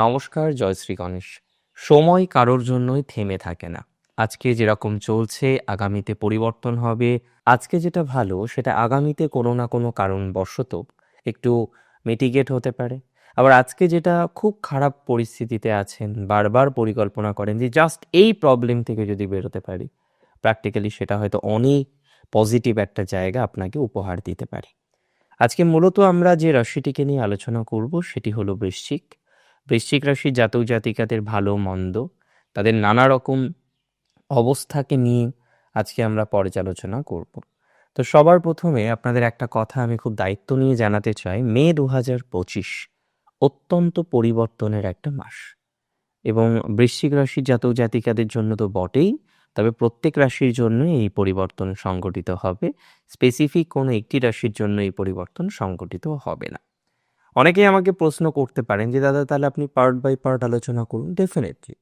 নমস্কার জয়শ্রী গণেশ। সময় কারোর জন্যই থেমে থাকে না। আজকে যেরকম চলছে, আগামীতে পরিবর্তন হবে, আজকে যেটা ভালো, সেটা আগামীতে কোনো না কোনো কারণবশত একটু মিটিগেট হতে পারে। আবার আজকে যেটা খুব খারাপ পরিস্থিতিতে আছেন, বারবার পরিকল্পনা করেন যে জাস্ট এই প্রবলেম থেকে যদি বেরোতে পারি প্র্যাকটিক্যালি সেটা হয়তো অনেক পজিটিভ একটা জায়গা আপনাকে উপহার দিতে পারে। আজকে মূলত আমরা যে রাশিটিকে নিয়ে আলোচনা করব, সেটি হলো বৃশ্চিক। বৃশ্চিক রাশির জাতক জাতিকাদের ভালো, মন্দ, তাদের নানা রকম অবস্থাকে নিয়ে আজকে আমরা পর্যালোচনা করব। তো সবার প্রথমে আপনাদের একটা কথা আমি খুব দায়িত্ব নিয়ে জানাতে চাই। মে দু হাজার পঁচিশ অত্যন্ত পরিবর্তনের একটা মাস এবং বৃশ্চিক রাশির জাতক জাতিকাদের জন্য তো বটেই, তবে প্রত্যেক রাশির জন্য এই পরিবর্তন সংগঠিত হবে। স্পেসিফিক কোনো একটি রাশির জন্য এই পরিবর্তন সংগঠিত হবে না। অনেকেই আমাকে প্রশ্ন করতে পারেন যে, দাদা, তাহলে আপনি পার্ট বাই পার্ট আলোচনা করুন? ডেফিনেটলি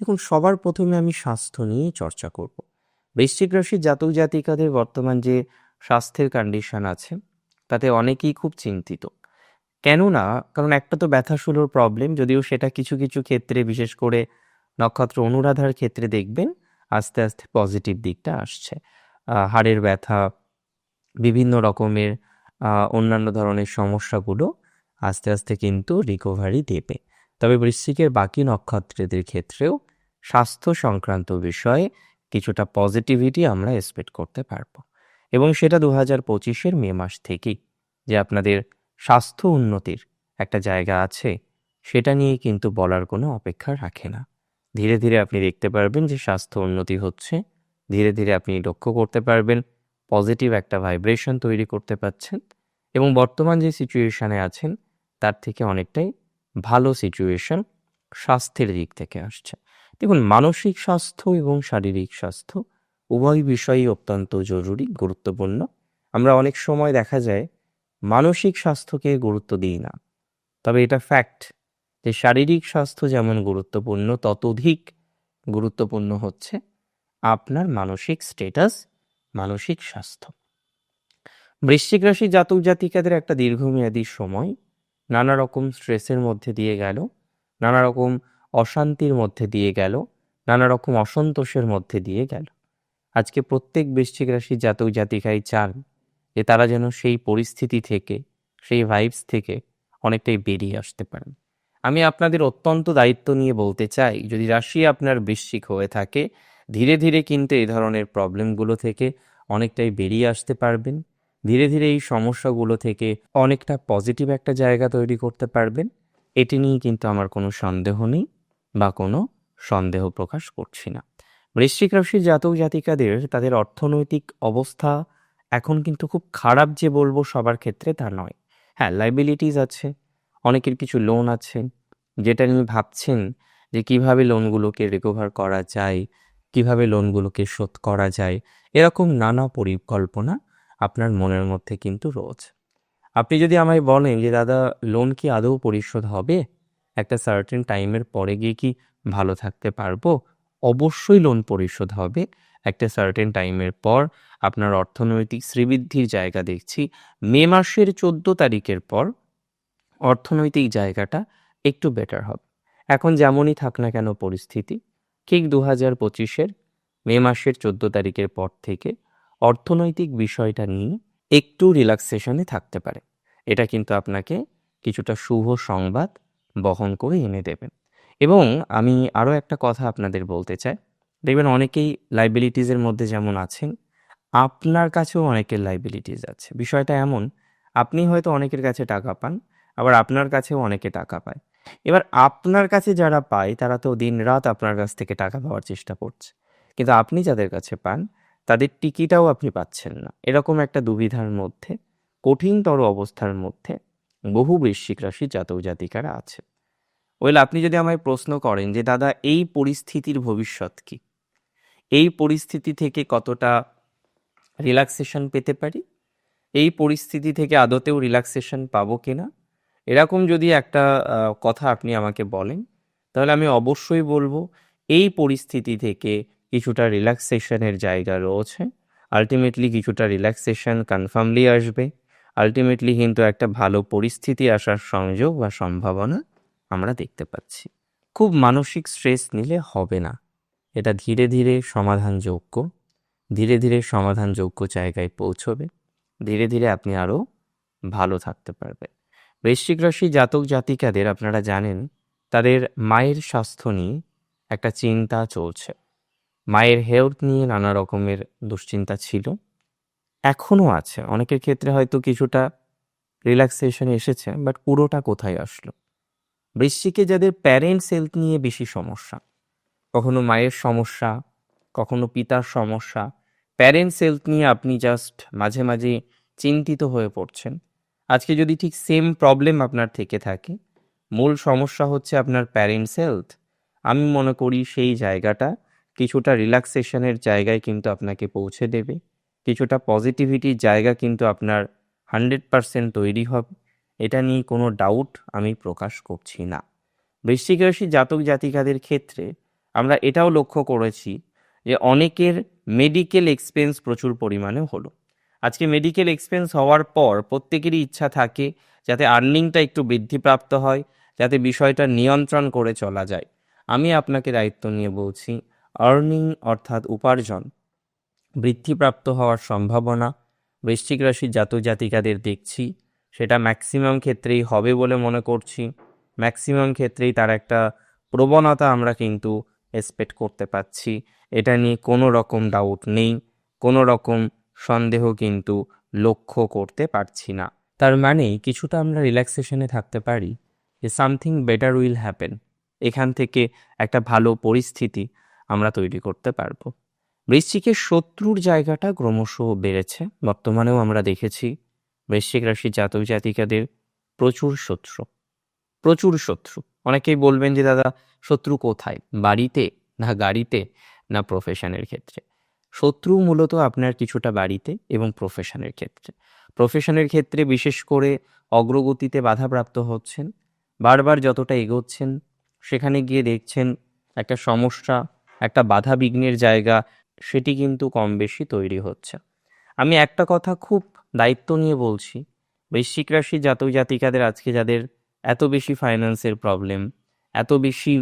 দেখুন, সবার প্রথমে আমি স্বাস্থ্য নিয়ে চর্চা করব। বৃশ্চিক রাশির জাতক জাতিকাদের বর্তমান যে স্বাস্থ্যের কন্ডিশন আছে, তাতে অনেকেই খুব চিন্তিত। কেননা, কারণ একটা তো ব্যথা ব্যথাশুলোর প্রবলেম যদিও সেটা কিছু কিছু ক্ষেত্রে, বিশেষ করে নক্ষত্র অনুরাধার ক্ষেত্রে দেখবেন, আস্তে আস্তে পজিটিভ দিকটা আসছে। হাড়ের ব্যথা, বিভিন্ন রকমের অন্যান্য ধরনের সমস্যাগুলো আস্তে আস্তে কিন্তু রিকভারি দেবে। তবে বৃশ্চিকের বাকি নক্ষত্রদের ক্ষেত্রেও স্বাস্থ্য সংক্রান্ত বিষয়ে কিছুটা পজিটিভিটি আমরা এক্সপেক্ট করতে পারব। এবং সেটা দু হাজার পঁচিশের মে মাস থেকেই যে আপনাদের স্বাস্থ্য উন্নতির একটা জায়গা আছে, সেটা নিয়ে কিন্তু বলার কোনো অপেক্ষা রাখে না। ধীরে ধীরে আপনি দেখতে পারবেন যে স্বাস্থ্য উন্নতি হচ্ছে, ধীরে ধীরে আপনি লক্ষ্য করতে পারবেন পজিটিভ একটা ভাইব্রেশন তৈরি করতে পারছেন এবং বর্তমান যে সিচুয়েশানে আছেন তার থেকে অনেকটাই ভালো সিচুয়েশন স্বাস্থ্যের দিক থেকে আসছে। দেখুন, মানসিক স্বাস্থ্য এবং শারীরিক স্বাস্থ্য উভয় বিষয়ই অত্যন্ত জরুরি, গুরুত্বপূর্ণ। আমরা অনেক সময় দেখা যায়, মানসিক স্বাস্থ্যকে গুরুত্ব দিই না। তবে এটা ফ্যাক্ট যে শারীরিক স্বাস্থ্য যেমন গুরুত্বপূর্ণ ততোধিক গুরুত্বপূর্ণ হচ্ছে আপনার মানসিক স্টেটাস মানসিক স্বাস্থ্য। বৃশ্চিক রাশি জাতক জাতিকাদের একটা দীর্ঘমেয়াদী সময় নানা রকম স্ট্রেসের মধ্যে দিয়ে গেল নানা রকম অশান্তির মধ্যে দিয়ে গেল নানা রকম অসন্তোষের মধ্যে দিয়ে গেল। আজকে প্রত্যেক বৃশ্চিক রাশি জাতক জাতিকাই চান যে তারা যেন সেই পরিস্থিতি থেকে, সেই ভাইবস থেকে অনেকটাই বেরিয়ে আসতে পারেন। আমি আপনাদের অত্যন্ত দায়িত্ব নিয়ে বলতে চাই, যদি রাশি আপনার বৃশ্চিক হয়ে থাকে, ধীরে ধীরে কিন্তু এই ধরনের প্রবলেমগুলো থেকে অনেকটাই বেরিয়ে আসতে পারবেন। ধীরে ধীরে এই সমস্যাগুলো থেকে অনেকটা পজিটিভ একটা জায়গা তৈরি করতে পারবেন। এটি নিয়ে কিন্তু আমার কোনো সন্দেহ নেই বা কোনো সন্দেহ প্রকাশ করছি না। বৃশ্চিক রাশির জাতক জাতিকাদের, তাদের অর্থনৈতিক অবস্থা এখন কিন্তু খুব খারাপ যে বলব সবার ক্ষেত্রে তা নয়। হ্যাঁ লাইবিলিটিস আছে, অনেকের কিছু লোন আছে। যেটা নিয়ে ভাবছেন যে কীভাবে লোনগুলোকে রিকভার করা যায়, কীভাবে লোনগুলোকে শোধ করা যায়, এরকম নানা পরিকল্পনা আপনার মনের মধ্যে কিন্তু রোজ। আপনি যদি আমায় বলেন যে, দাদা লোন কি আদৌ পরিশোধ হবে? একটা সার্টেন টাইমের পরে গিয়ে কি ভালো থাকতে পারব? অবশ্যই লোন পরিশোধ হবে। একটা সার্টেন টাইমের পর আপনার অর্থনৈতিক শ্রীবৃদ্ধির জায়গা দেখছি। মে মাসের চোদ্দ তারিখের পর অর্থনৈতিক জায়গাটা একটু বেটার হবে। এখন যেমনই থাক না কেন পরিস্থিতি, ঠিক দু হাজার পঁচিশের মে মাসের চোদ্দ তারিখের পর থেকে অর্থনৈতিক বিষয়টা নিয়ে একটু রিল্যাক্সেশনে থাকতে পারে। এটা কিন্তু আপনাকে কিছুটা শুভ সংবাদ বহন করে এনে দেবে। এবং আমি আরও একটা কথা আপনাদের বলতে চাই। দেখবেন অনেকেই লাইবিলিটিসের মধ্যে যেমন আছেন, আপনার কাছেও অনেকের লাইবিলিটিস আছে। বিষয়টা এমন, আপনি হয়তো অনেকের কাছে টাকা পান, আবার আপনার কাছেও অনেকে টাকা পায়। এবার আপনার কাছে যারা পায়, তারা তো দিন রাত আপনার কাছ থেকে টাকা পাওয়ার চেষ্টা করছে। কিন্তু আপনি যাদের কাছে পান তাদের টিকিটাও আপনি পাচ্ছেন না। এরকম একটা দুবিধার মধ্যে, কঠিনতর অবস্থার মধ্যে বহু বৃশ্চিক রাশি জাতক জাতিকারা আছে। ওয়েল, আপনি যদি আমায় প্রশ্ন করেন যে, দাদা, এই পরিস্থিতির ভবিষ্যৎ কি? এই পরিস্থিতি থেকে কতটা রিল্যাক্সেশন পেতে পারি? এই পরিস্থিতি থেকে আদতেও রিল্যাক্সেশন পাবো কিনা এরকম যদি একটা কথা আপনি আমাকে বলেন, তাহলে আমি অবশ্যই বলব, এই পরিস্থিতি থেকে কিছুটা রিল্যাক্সেশনের জায়গা রয়েছে। আলটিমেটলি কিছুটা রিল্যাক্সেশন কনফার্মলি আসবে। আলটিমেটলি কিন্তু একটা ভালো পরিস্থিতি আসার সংযোগ বা সম্ভাবনা আমরা দেখতে পাচ্ছি। খুব মানসিক স্ট্রেস নিলে হবে না। এটা ধীরে ধীরে সমাধানযোগ্য। ধীরে ধীরে সমাধানযোগ্য জায়গায় পৌঁছবে। ধীরে ধীরে আপনি আরও ভালো থাকতে পারবেন। বৃশ্চিক রাশি জাতক জাতিকাদের, আপনারা জানেন, তাদের মায়ের স্বাস্থ্য নিয়ে একটা চিন্তা চলছে। মায়ের হেলথ নিয়ে নানা রকমের দুশ্চিন্তা ছিল। এখনও আছে। অনেকের ক্ষেত্রে হয়তো কিছুটা রিল্যাক্সেশন এসেছে বাট পুরোটা কোথায় আসলো? বৃশ্চিকে যাদের প্যারেন্টস হেলথ নিয়ে বেশি সমস্যা, কখনো মায়ের সমস্যা, কখনো পিতার সমস্যা প্যারেন্টস হেলথ নিয়ে আপনি জাস্ট মাঝে মাঝে চিন্তিত হয়ে পড়ছেন। আজকে যদি ঠিক সেম প্রবলেম আপনার থেকে থাকে, মূল সমস্যা হচ্ছে আপনার প্যারেন্টস হেলথ আমি মনে করি সেই জায়গাটা কিছুটা রিল্যাক্সেশনের জায়গায় কিন্তু আপনাকে পৌঁছে দেবে। কিছুটা পজিটিভিটির জায়গা কিন্তু আপনার হান্ড্রেড পারসেন্ট তৈরি হবে। এটা নিয়ে কোনো ডাউট আমি প্রকাশ করছি না। বৃশ্চিক রাশি জাতক জাতিকাদের ক্ষেত্রে আমরা এটাও লক্ষ্য করেছি যে অনেকের মেডিকেল এক্সপেন্স প্রচুর পরিমাণে হলো। আজকে মেডিকেল এক্সপেন্স হওয়ার পর প্রত্যেকেরই ইচ্ছা থাকে যাতে আর্নিংটা একটু বৃদ্ধিপ্রাপ্ত হয়, যাতে বিষয়টা নিয়ন্ত্রণ করে চলা যায়। আমি আপনাকে দায়িত্ব নিয়ে বলছি আর্নিং অর্থাৎ উপার্জন, বৃদ্ধিপ্রাপ্ত হওয়ার সম্ভাবনা, বৃশ্চিক রাশির জাতক জাতিকাদের দেখছি, সেটা ম্যাক্সিমাম ক্ষেত্রেই হবে বলে মনে করছি। ম্যাক্সিমাম ক্ষেত্রেই তার একটা প্রবণতা আমরা কিন্তু এক্সপেক্ট করতে পাচ্ছি। এটা নিয়ে কোনো রকম ডাউট নেই, কোনো রকম সন্দেহ কিন্তু লক্ষ্য করতে পারছি না। তার মানে কিছুটা আমরা রিল্যাক্সেশনে থাকতে পারি যে সামথিং বেটার উইল হ্যাপেন এখান থেকে একটা ভালো পরিস্থিতি আমরা তৈরি করতে পারব। বৃশ্চিকের শত্রুর জায়গাটা ক্রমশ বেড়েছে। বর্তমানেও আমরা দেখেছি বৃশ্চিক রাশির জাতক জাতিকাদের প্রচুর শত্রু প্রচুর শত্রু। অনেকেই বলবেন যে, দাদা, শত্রু কোথায়? বাড়িতে না গাড়িতে না প্রফেশনের ক্ষেত্রে? শত্রু মূলত আপনার কিছুটা বাড়িতে এবং প্রফেশনের ক্ষেত্রে। প্রফেশনের ক্ষেত্রে বিশেষ করে অগ্রগতিতে বাধাপ্রাপ্ত হচ্ছেন। বারবার যতটা এগোচ্ছেন, সেখানে গিয়ে দেখছেন একটা সমস্যা একটা বাধা বিঘ্নের জায়গা, সেটি কিন্তু কম বেশি তৈরি হচ্ছে। আমি একটা কথা খুব দায়িত্ব নিয়ে বলছি বৈশ্বিক রাশি জাতক জাতিকাদের আজকে যাদের এত বেশি ফাইন্যান্সের প্রবলেম এত বেশি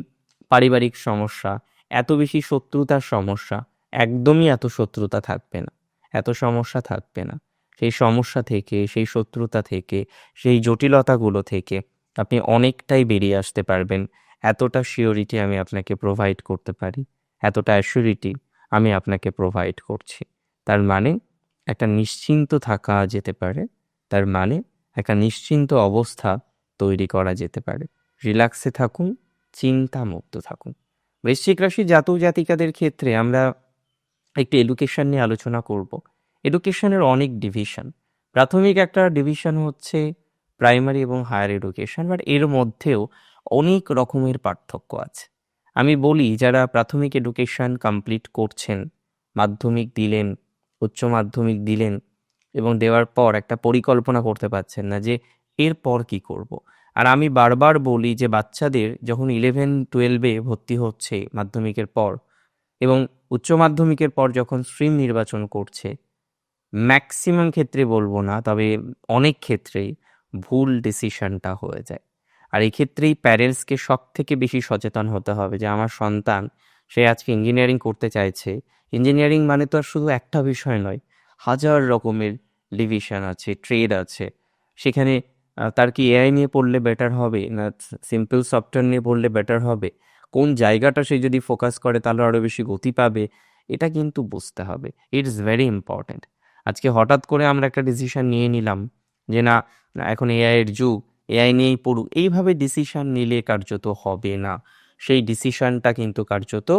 পারিবারিক সমস্যা, এত বেশি শত্রুতার সমস্যা, একদমই এত শত্রুতা থাকবে না, এত সমস্যা থাকবে না। সেই সমস্যা থেকে, সেই শত্রুতা থেকে, সেই জটিলতাগুলো থেকে আপনি অনেকটাই বেরিয়ে আসতে পারবেন। এতটা শিওরিটি আমি আপনাকে প্রোভাইড করতে পারি। এতটা অ্যাসিউরিটি আমি আপনাকে প্রোভাইড করছি। তার মানে একটা নিশ্চিন্ত থাকা যেতে পারে, তার মানে একটা নিশ্চিন্ত অবস্থা তৈরি করা যেতে পারে। রিল্যাক্সে থাকুন, চিন্তামুক্ত থাকুন। বৃশ্চিক রাশি জাতক জাতিকাদের ক্ষেত্রে আমরা একটি এডুকেশন নিয়ে আলোচনা করব। এডুকেশনের অনেক ডিভিশন প্রাথমিক একটা ডিভিশন হচ্ছে প্রাইমারি এবং হায়ার এডুকেশন বাট এর মধ্যেও অনেক রকমের পার্থক্য আছে। আমি বলি, যারা প্রাথমিক এডুকেশন কমপ্লিট করছেন, মাধ্যমিক দিলেন, উচ্চ মাধ্যমিক দিলেন এবং দেওয়ার পর একটা পরিকল্পনা করতে পারছেন না যে এরপর কি করব। আর আমি বারবার বলি যে বাচ্চাদের যখন ইলেভেন টুয়েলভে ভর্তি হচ্ছে মাধ্যমিকের পর এবং উচ্চ মাধ্যমিকের পর যখন স্ট্রিম নির্বাচন করছে ম্যাক্সিমাম ক্ষেত্রে বলব না, তবে অনেক ক্ষেত্রেই ভুল ডিসিশনটা হয়ে যায় আর এই ক্ষেত্রেই প্যারেন্টসকে সব থেকে বেশি সচেতন হতে হবে যে আমার সন্তান, সে আজকে ইঞ্জিনিয়ারিং করতে চাইছে। ইঞ্জিনিয়ারিং মানে তো আর শুধু একটা বিষয় নয়, হাজার রকমের ডিভিশন আছে ট্রেড আছে। সেখানে তার কি এআই নিয়ে পড়লে বেটার হবে না সিম্পল সফটওয়্যার নিয়ে পড়লে বেটার হবে? কোন জায়গাটা সে যদি ফোকাস করে তাহলে আরও বেশি গতি পাবে? এটা কিন্তু বুঝতে হবে। ইটস ভেরি ইম্পর্ট্যান্ট আজকে হঠাৎ করে আমরা একটা ডিসিশন নিয়ে নিলাম যে না এখন এআইয়ের যুগ এআই নিয়েই পড়ুক, এইভাবে ডিসিশন নিলে কার্যত হবে না। সেই ডিসিশনটা কিন্তু কার্যত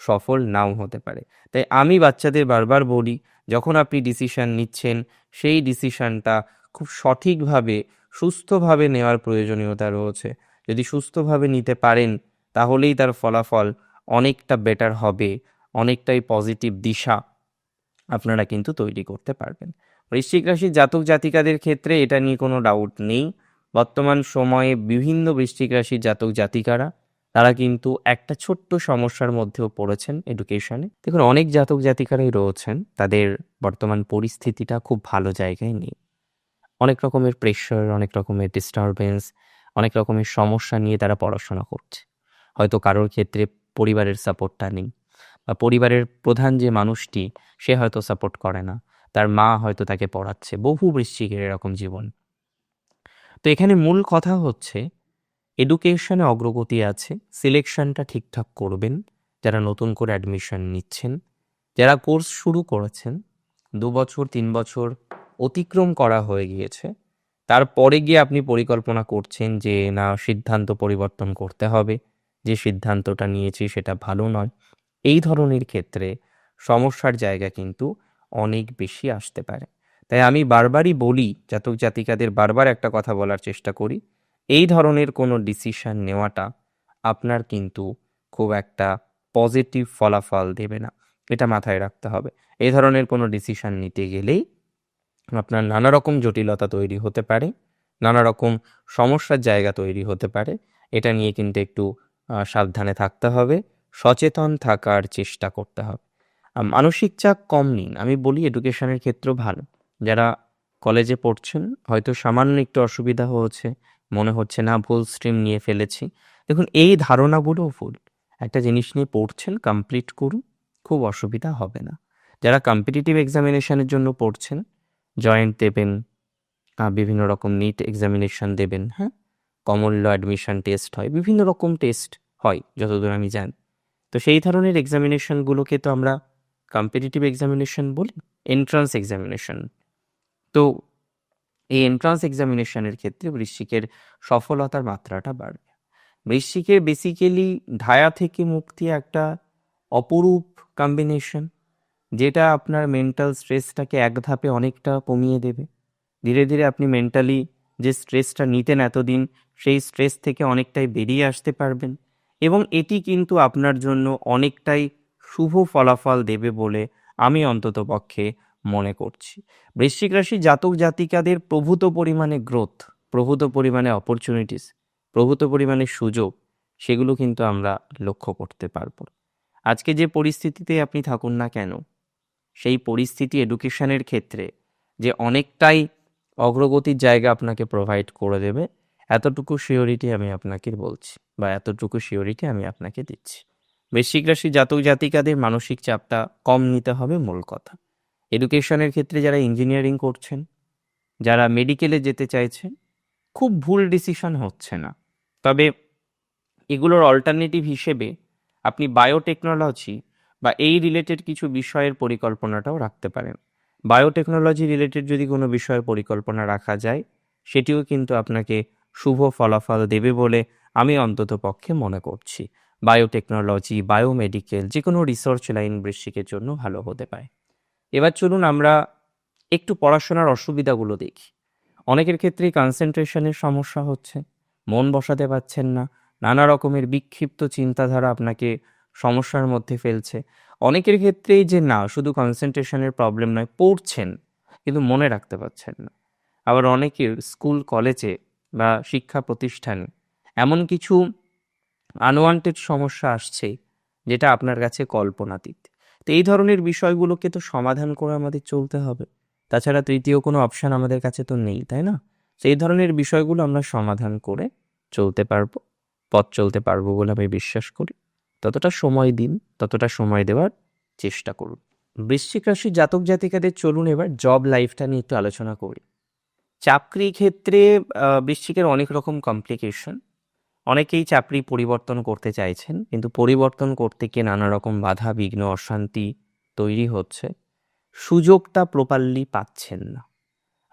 সফল নাও হতে পারে। তাই আমি বাচ্চাদের বারবার বলি, যখন আপনি ডিসিশন নিচ্ছেন, সেই ডিসিশনটা খুব সঠিকভাবে, সুস্থভাবে নেওয়ার প্রয়োজনীয়তা রয়েছে। যদি সুস্থভাবে নিতে পারেন, তাহলেই তার ফলাফল অনেকটা বেটার হবে, অনেকটাই পজিটিভ দিশা আপনারা কিন্তু তৈরি করতে পারবেন। বৃশ্চিক রাশির জাতক জাতিকাদের ক্ষেত্রে এটা নিয়ে কোনো ডাউট নেই। বর্তমান সময়ে বিভিন্ন বৃশ্চিক রাশির জাতক জাতিকারা, তারা কিন্তু একটা ছোট্ট সমস্যার মধ্যেও পড়েছেন এডুকেশনে দেখুন, অনেক জাতক জাতিকারাই রয়েছেন, তাদের বর্তমান পরিস্থিতিটা খুব ভালো জায়গায় নেই। অনেক রকমের প্রেশার অনেক রকমের ডিস্টারবেন্স অনেক রকমের সমস্যা নিয়ে তারা পড়াশোনা করছে। হয়তো কারোর ক্ষেত্রে পরিবারের সাপোর্টটা নেই বা পরিবারের প্রধান যে মানুষটি, সে হয়তো সাপোর্ট করে না। তার মা হয়তো তাকে পড়াচ্ছে। বহু বৃশ্চিকের এরকম জীবন। তো এখানে মূল কথা হচ্ছে এডুকেশনে অগ্রগতি আছে সিলেকশনটা ঠিকঠাক করবেন, যারা নতুন করে অ্যাডমিশন নিচ্ছেন, যারা কোর্স শুরু করেছেন, দু বছর, তিন বছর অতিক্রম করা হয়ে গিয়েছে, তারপরে গিয়ে আপনি পরিকল্পনা করছেন যে, না, সিদ্ধান্ত পরিবর্তন করতে হবে, যে সিদ্ধান্তটা নিয়েছি সেটা ভালো নয়, এই ধরনের ক্ষেত্রে সমস্যার জায়গা কিন্তু অনেক বেশি আসতে পারে। তাই আমি বারবারই বলি, জাতক জাতিকাদের বারবার একটা কথা বলার চেষ্টা করি, এই ধরনের কোনো ডিসিশন নেওয়াটা আপনার কিন্তু খুব একটা পজিটিভ ফলাফল দেবে না। এটা মাথায় রাখতে হবে। এই ধরনের কোনো ডিসিশন নিতে গেলেই আপনার নানা রকম জটিলতা তৈরি হতে পারে নানা রকম সমস্যার জায়গা তৈরি হতে পারে। এটা নিয়ে কিন্তু একটু সাবধানে থাকতে হবে, সচেতন থাকার চেষ্টা করতে হবে। মানসিক চাপ কম নিন। আমি বলি এডুকেশনের ক্ষেত্র ভালো। যারা কলেজে পড়ছেন, হয়তো সামান্য একটু অসুবিধা হচ্ছে মনে হচ্ছে, না, ভুল স্ট্রিম নিয়ে ফেলেছি। দেখুন, এই ধারণাগুলোও ভুল। একটা জিনিস নিয়ে পড়ছেন কমপ্লিট করুন, খুব অসুবিধা হবে না। যারা কম্পিটিটিভ এক্সামিনেশানের জন্য পড়ছেন জয়েন্ট দেবেন বিভিন্ন রকম নিট এক্সামিনেশন দেবেন হ্যাঁ? কমন ল অ্যাডমিশন টেস্ট হয়, বিভিন্ন রকম টেস্ট হয়, যতদূর আমি জানি। তো সেই ধরনের এক্সামিনেশনগুলোকে তো আমরা কম্পিটিটিভ এক্সামিনেশন বলি এন্ট্রান্স এক্সামিনেশন তো এই এন্ট্রান্স এক্সামিনেশনের ক্ষেত্রে বৃশ্চিকের সফলতার মাত্রাটা বাড়বে। বৃশ্চিকের বেসিক্যালি ধায়া থেকে মুক্তি একটা অপরূপ কম্বিনেশন যেটা আপনার মেন্টাল স্ট্রেসটাকে এক ধাপে অনেকটা কমিয়ে দেবে। ধীরে ধীরে আপনি মেন্টালি যে স্ট্রেসটা নিতেন এতদিন, সেই স্ট্রেস থেকে অনেকটাই বেরিয়ে আসতে পারবেন এবং এটি কিন্তু আপনার জন্য অনেকটাই শুভ ফলাফল দেবে বলে আমি অন্তত পক্ষে মনে করছি। বৃশ্চিক রাশি জাতক জাতিকাদের প্রভূত পরিমাণে গ্রোথ প্রভূত পরিমাণে অপরচুনিটিস প্রভূত পরিমাণে সুযোগ, সেগুলো কিন্তু আমরা লক্ষ্য করতে পারব। আজকে যে পরিস্থিতিতে আপনি থাকুন না কেন, সেই পরিস্থিতি এডুকেশনের ক্ষেত্রে যে অনেকটাই অগ্রগতির জায়গা আপনাকে প্রোভাইড করে দেবে, এতটুকু শিওরিটি আমি আপনাকে বলছি বা এতটুকু শিওরিটি আমি আপনাকে দিচ্ছি। বৃশ্চিক রাশি জাতক জাতিকাদের মানসিক চাপটা কম নিতে হবে মূল কথা। এডুকেশনের ক্ষেত্রে যারা ইঞ্জিনিয়ারিং করছেন, যারা মেডিকেলে যেতে চাইছেন, খুব ভুল ডিসিশন হচ্ছে না। তবে এগুলোর অল্টারনেটিভ হিসেবে আপনি বায়োটেকনোলজি বা এই রিলেটেড কিছু বিষয়ের পরিকল্পনাটাও রাখতে পারেন। বায়োটেকনোলজি রিলেটেড যদি কোনো বিষয়ের পরিকল্পনা রাখা যায়, সেটিও কিন্তু আপনাকে শুভ ফলাফল দেবে বলে আমি অন্তত পক্ষে মনে করছি। বায়োটেকনোলজি বায়োমেডিকেল যে কোনো রিসার্চ লাইন বৃশ্চিকের জন্য ভালো হতে পারে। এবার চলুন আমরা একটু পড়াশোনার অসুবিধাগুলো দেখি। অনেকের ক্ষেত্রেই কনসেন্ট্রেশনের সমস্যা হচ্ছে, মন বসাতে পারছেন না, নানা রকমের বিক্ষিপ্ত চিন্তাধারা আপনাকে সমস্যার মধ্যে ফেলছে। অনেকের ক্ষেত্রেই যে না, শুধু কনসেন্ট্রেশনের প্রবলেম নয়, পড়ছেন, কিন্তু মনে রাখতে পারছেন না। আবার অনেকের স্কুল কলেজে বা শিক্ষা প্রতিষ্ঠানে এমন কিছু আনওয়ান্টেড সমস্যা আসছে, যেটা আপনার কাছে কল্পনাতীত। তো এই ধরনের বিষয়গুলোকে তো সমাধান করে আমাদের চলতে হবে। তাছাড়া তৃতীয় কোনো অপশান আমাদের কাছে তো নেই, তাই না? সেই ধরনের বিষয়গুলো আমরা সমাধান করে চলতে পারব, পথ চলতে পারব বলে আমি বিশ্বাস করি। ততটা সময় দিন, ততটা সময় দেওয়ার চেষ্টা করুন। বৃশ্চিক রাশি জাতক জাতিকাদের চলুন এবার জব লাইফটা নিয়ে একটু আলোচনা করি। চাকরি ক্ষেত্রে বৃশ্চিকের অনেক রকম কমপ্লিকেশন অনেকেই চাকরি পরিবর্তন করতে চাইছেন, কিন্তু পরিবর্তন করতে গিয়ে নানা রকম বাধা, বিঘ্ন, অশান্তি তৈরি হচ্ছে। সুযোগটা প্রপারলি পাচ্ছেন না।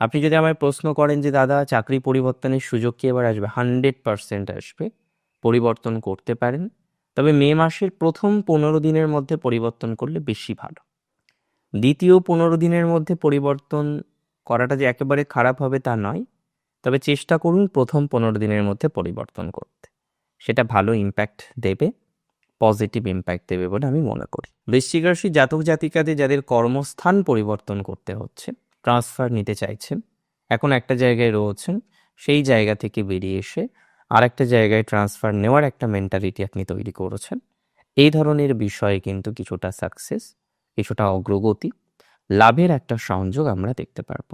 আপনি যদি আমায় প্রশ্ন করেন যে, দাদা, চাকরি পরিবর্তনের সুযোগ কি এবার আসবে? হান্ড্রেড পারসেন্ট আসবে। পরিবর্তন করতে পারেন। তবে মে মাসের প্রথম পনেরো দিনের মধ্যে পরিবর্তন করলে বেশি ভালো। দ্বিতীয় পনেরো দিনের মধ্যে পরিবর্তন করাটা যে একেবারে খারাপ হবে তা নয়। তবে চেষ্টা করুন প্রথম পনেরো দিনের মধ্যে পরিবর্তন করতে। সেটা ভালো ইম্প্যাক্ট দেবে পজিটিভ ইম্প্যাক্ট দেবে বলে আমি মনে করি। বৃশ্চিক রাশি জাতক জাতিকাদের যাদের কর্মস্থান পরিবর্তন করতে হচ্ছে ট্রান্সফার নিতে চাইছেন, এখন একটা জায়গায় রয়েছেন, সেই জায়গা থেকে বেরিয়ে এসে আর একটা জায়গায় ট্রান্সফার নেওয়ার একটা মেন্টালিটি আপনি তৈরি করেছেন, এই ধরনের বিষয়ে কিন্তু কিছুটা সাকসেস কিছুটা অগ্রগতি, লাভের একটা সংযোগ আমরা দেখতে পারব।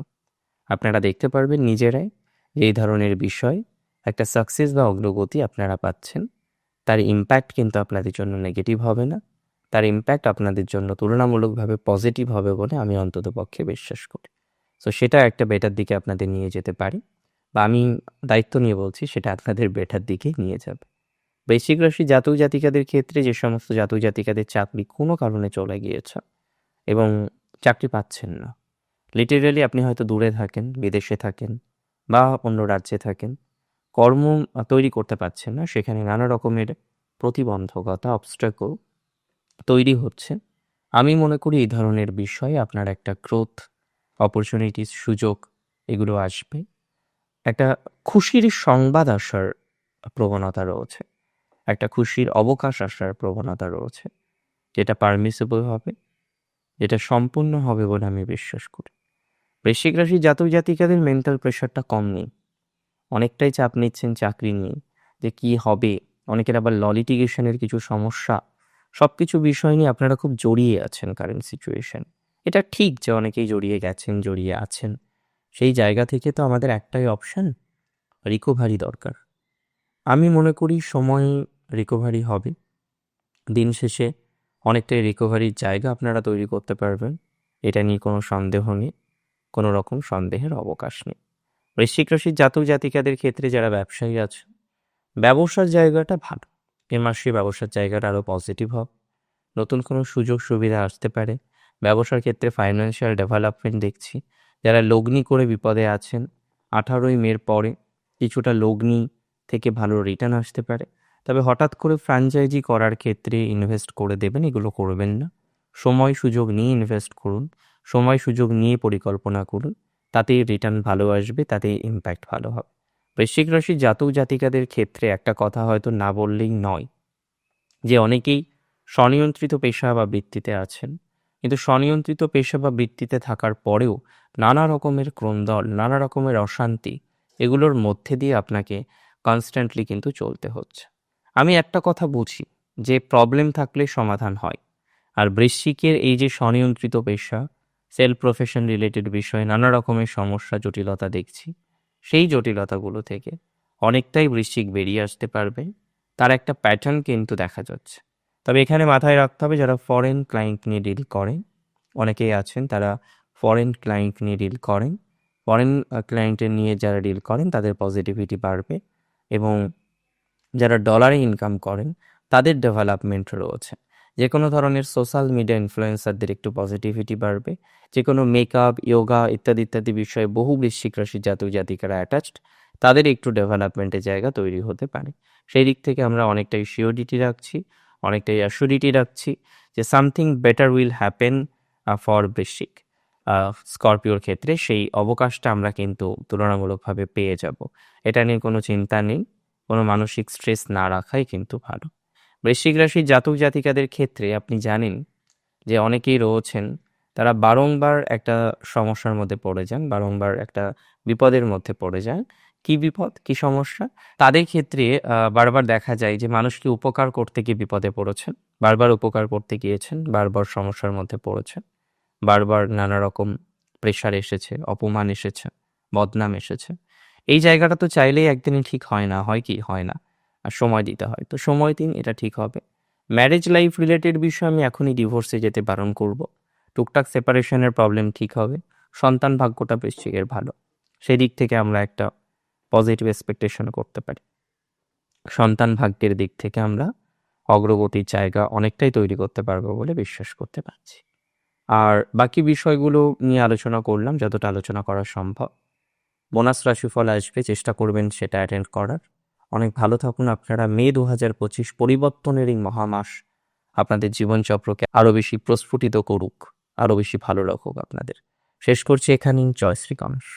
আপনারা দেখতে পারবেন নিজেরাই এই ধরনের বিষয়, একটা সাকসেস বা অগ্রগতি আপনারা পাচ্ছেন, তার ইম্প্যাক্ট কিন্তু আপনাদের জন্য নেগেটিভ হবে না, তার ইম্প্যাক্ট আপনাদের জন্য তুলনামূলকভাবে পজিটিভ হবে বলে আমি অন্তত পক্ষে বিশ্বাস করি। সো সেটা একটা বেটার দিকে আপনাদের নিয়ে যেতে পারি, বা আমি দায়িত্ব নিয়ে বলছি সেটা আপনাদের বেটার দিকে নিয়ে যাবে। বৃশ্চিক রাশি জাতক জাতিকাদের ক্ষেত্রে যে সমস্ত জাতক জাতিকাদের চাকরি কোনো কারণে চলে গিয়েছে এবং চাকরি পাচ্ছেন না। লিটারেলি আপনি হয়তো দূরে থাকেন, বিদেশে থাকেন বা অন্য রাজ্যে থাকেন, কর্ম তৈরি করতে পারছেন না, সেখানে নানা রকমের প্রতিবন্ধকতা অবস্ট্রাকল তৈরি হচ্ছে। আমি মনে করি এই ধরনের বিষয়ে আপনার একটা গ্রোথ অপরচুনিটিস সুযোগ এগুলো আসবে। একটা খুশির সংবাদ আসার প্রবণতা রয়েছে, একটা খুশির অবকাশ আসার প্রবণতা রয়েছে, যেটা পারমিসেবল হবে, যেটা সম্পূর্ণ হবে বলে আমি বিশ্বাস করি। বৃশ্চিক রাশি জাতক জাতিকাদের মেন্টাল প্রেশারটা কম নেই। অনেকটাই চাপ নিচ্ছেন চাকরি নিয়ে, যে কি হবে? অনেকের আবার ল লিটিগেশনের কিছু সমস্যা। সব কিছু বিষয় নিয়ে আপনারা খুব জড়িয়ে আছেন কারেন্ট সিচুয়েশন এটা ঠিক যে অনেকেই জড়িয়ে গেছেন, জড়িয়ে আছেন। সেই জায়গা থেকে তো আমাদের একটাই অপশান রিকভারি দরকার। আমি মনে করি সময় রিকভারি হবে। দিন শেষে অনেকটাই রিকভারির জায়গা আপনারা তৈরি করতে পারবেন। এটা নিয়ে কোনো সন্দেহ নেই। কোনো রকম সন্দেহের অবকাশ নেই। বৃশ্চিক রাশির জাতক জাতিকাদের ক্ষেত্রে যারা ব্যবসায়ী আছে, ব্যবসার জায়গাটা ভালো। এ মাসে ব্যবসার জায়গাটা আরও পজিটিভ হবে। নতুন কোনো সুযোগ সুবিধা আসতে পারে। ব্যবসার ক্ষেত্রে ফাইন্যান্সিয়াল ডেভেলপমেন্ট দেখছি। যারা লগ্নি করে বিপদে আছেন, আঠারোই মের পরে কিছুটা লগ্নি থেকে ভালো রিটার্ন আসতে পারে। তবে হঠাৎ করে ফ্র্যাঞ্চাইজি করার ক্ষেত্রে ইনভেস্ট করে দেবেন, এগুলো করবেন না। সময় সুযোগ নিয়ে ইনভেস্ট করুন। সময় সুযোগ নিয়ে পরিকল্পনা করুন। তাতেই রিটার্ন ভালো আসবে তাতেই ইম্প্যাক্ট ভালো হবে। বৃশ্চিক রাশি জাতক জাতিকাদের ক্ষেত্রে একটা কথা হয়তো না বললেই নয়, যে অনেকেই স্বনিয়ন্ত্রিত পেশা বা বৃত্তিতে আছেন। কিন্তু স্বনিয়ন্ত্রিত পেশা বা বৃত্তিতে থাকার পরেও নানা রকমের ক্রন্দল নানা রকমের অশান্তি, এগুলোর মধ্যে দিয়ে আপনাকে কনস্ট্যান্টলি কিন্তু চলতে হচ্ছে। আমি একটা কথা বুঝি, যে প্রবলেম থাকলে সমাধান হয়। আর বৃশ্চিকের এই যে স্বনিয়ন্ত্রিত পেশা সেলফ প্রফেশন রিলেটেড বিষয়ে নানা রকমের সমস্যা, জটিলতা দেখছি। সেই জটিলতাগুলো থেকে অনেকটাই বৃশ্চিক বেরিয়ে আসতে পারবে। তার একটা প্যাটার্ন কিন্তু দেখা যাচ্ছে। তবে এখানে মাথায় রাখতে হবে, যারা ফরেন ক্লায়েন্ট নিয়ে ডিল করেন অনেকেই আছেন তারা ফরেন ক্লায়েন্ট নিয়ে ডিল করেন। ফরেন ক্লায়েন্টের নিয়ে যারা ডিল করেন, তাদের পজিটিভিটি বাড়বে এবং যারা ডলারে ইনকাম করেন, তাদের ডেভেলপমেন্ট রয়েছে। যে কোনো ধরনের সোশ্যাল মিডিয়া ইনফ্লুয়েন্সারদের একটু পজিটিভিটি বাড়বে। যে কোনো মেকআপ ইয়োগা ইত্যাদি ইত্যাদি বিষয়ে বহু বৃশ্চিক রাশির জাতক জাতিকারা অ্যাটাচড তাদের একটু ডেভেলপমেন্টের জায়গা তৈরি হতে পারে। সেই দিক থেকে আমরা অনেকটাই শিওরিটি রাখছি, অনেকটাই অ্যাসিউরিটি রাখছি যে something better will happen for বৃশ্চিক স্করপিওর ক্ষেত্রে সেই অবকাশটা আমরা কিন্তু তুলনামূলকভাবে পেয়ে যাব। এটা নিয়ে কোনো চিন্তা নেই, কোনো মানসিক স্ট্রেস না রাখাই কিন্তু ভালো। বৃশ্চিক রাশির জাতক জাতিকাদের ক্ষেত্রে আপনি জানেন যে অনেকেই রয়েছেন, তারা বারংবার একটা সমস্যার মধ্যে পড়ে যান, বারংবার একটা বিপদের মধ্যে পড়ে যান। কি বিপদ? কি সমস্যা? তাদের ক্ষেত্রে বারবার দেখা যায় যে মানুষকে উপকার করতে গিয়ে বিপদে পড়েছেন? বারবার উপকার করতে গিয়েছেন, বারবার সমস্যার মধ্যে পড়েছেন? বারবার নানা রকম প্রেশার এসেছে, অপমান এসেছে, বদনাম এসেছে। এই জায়গাটা তো চাইলেই একদিনই ঠিক হয় না, হয় কি? হয় না। আর সময় দিতে হয়। তো সময় দিন, এটা ঠিক হবে। ম্যারেজ লাইফ রিলেটেড বিষয়ে আমি এখনই ডিভোর্সে যেতে বারণ করব। টুকটাক সেপারেশনের প্রবলেম ঠিক হবে। সন্তান ভাগ্যটা বেশ এর ভালো। সেই দিক থেকে আমরা একটা পজিটিভ এক্সপেকটেশন করতে পারি। সন্তান ভাগ্যের দিক থেকে আমরা অগ্রগতির জায়গা অনেকটাই তৈরি করতে পারব বলে বিশ্বাস করতে পারছি। আর বাকি বিষয়গুলো নিয়ে আলোচনা করলাম, যতটা আলোচনা করা সম্ভব। বোনাস রাশিফল আসবে, চেষ্টা করবেন সেটা অ্যাটেন্ড করার। অনেক ভালো থাকুন আপনারা। মে দু হাজার পঁচিশ পরিবর্তনের এই মহামাস আপনাদের জীবনচক্রকে আরও বেশি প্রস্ফুটিত করুক আরও বেশি ভালো রাখুক আপনাদের। শেষ করছি এখানেই। জয় শ্রীকংস